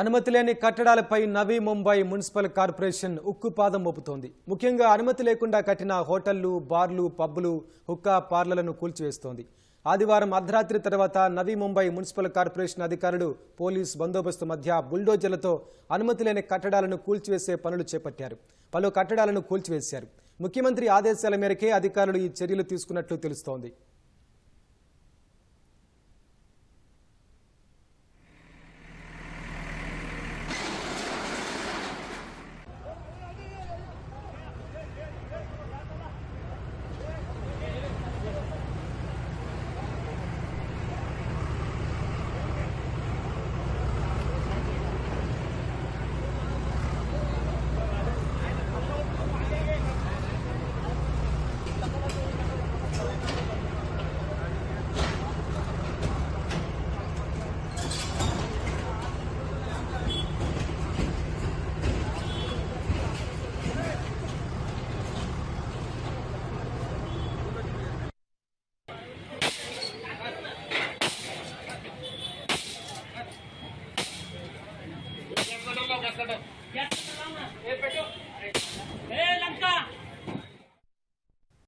అనుమతి లేని కట్టడాలపై నవీ ముంబై మున్సిపల్ కార్పొరేషన్ ఉక్కుపాదం మోపుతోంది. ముఖ్యంగా అనుమతి లేకుండా కట్టిన హోటళ్ళు బార్లు పబ్బులు హుక్కా పార్లలను కూల్చివేస్తోంది. ఆదివారం అర్ధరాత్రి తర్వాత నవీ ముంబై మున్సిపల్ కార్పొరేషన్ అధికారులు పోలీస్ బందోబస్తు మధ్య బుల్డోజర్లతో అనుమతి లేని కట్టడాలను కూల్చివేసే పనులు చేపట్టారు. పలు కట్టడాలను కూల్చివేశారు. ముఖ్యమంత్రి ఆదేశాల మేరకే అధికారులు ఈ చర్యలు తీసుకున్నట్లు తెలుస్తోంది. कटो गैस ए लंका